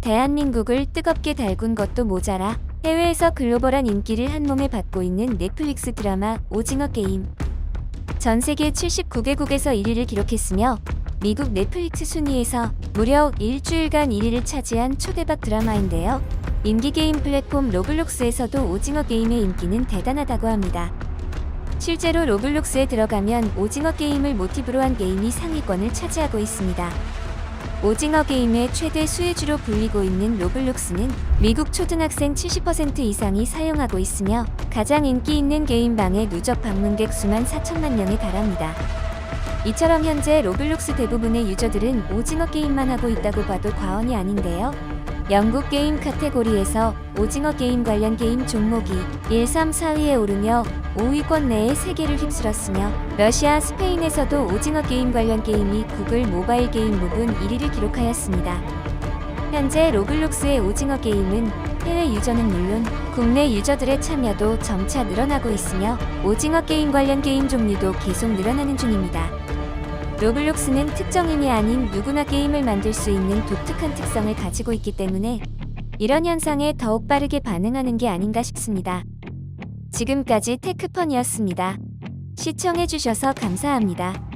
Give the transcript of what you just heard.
대한민국을 뜨겁게 달군 것도 모자라 해외에서 글로벌한 인기를 한몸에 받고 있는 넷플릭스 드라마 오징어 게임. 전 세계 79개국에서 1위를 기록했으며 미국 넷플릭스 순위에서 무려 일주일간 1위를 차지한 초대박 드라마인데요. 인기 게임 플랫폼 로블록스에서도 오징어 게임의 인기는 대단하다고 합니다. 실제로 로블록스에 들어가면 오징어 게임을 모티브로 한 게임이 상위권을 차지하고 있습니다. 오징어 게임의 최대 수혜주로 불리고 있는 로블록스는 미국 초등학생 70% 이상이 사용하고 있으며 가장 인기 있는 게임방의 누적 방문객 수만 4천만 명에 달합니다. 이처럼 현재 로블록스 대부분의 유저들은 오징어 게임만 하고 있다고 봐도 과언이 아닌데요. 영국 게임 카테고리에서 오징어 게임 관련 게임 종목이 1, 3, 4위에 오르며 5위권 내에 3개를 휩쓸었으며 러시아, 스페인에서도 오징어 게임 관련 게임이 구글 모바일 게임 부분 1위를 기록하였습니다. 현재 로블록스의 오징어 게임은 해외 유저는 물론 국내 유저들의 참여도 점차 늘어나고 있으며 오징어 게임 관련 게임 종류도 계속 늘어나는 중입니다. 로블록스는 특정인이 아닌 누구나 게임을 만들 수 있는 독특한 특성을 가지고 있기 때문에 이런 현상에 더욱 빠르게 반응하는 게 아닌가 싶습니다. 지금까지 테크펀이었습니다. 시청해주셔서 감사합니다.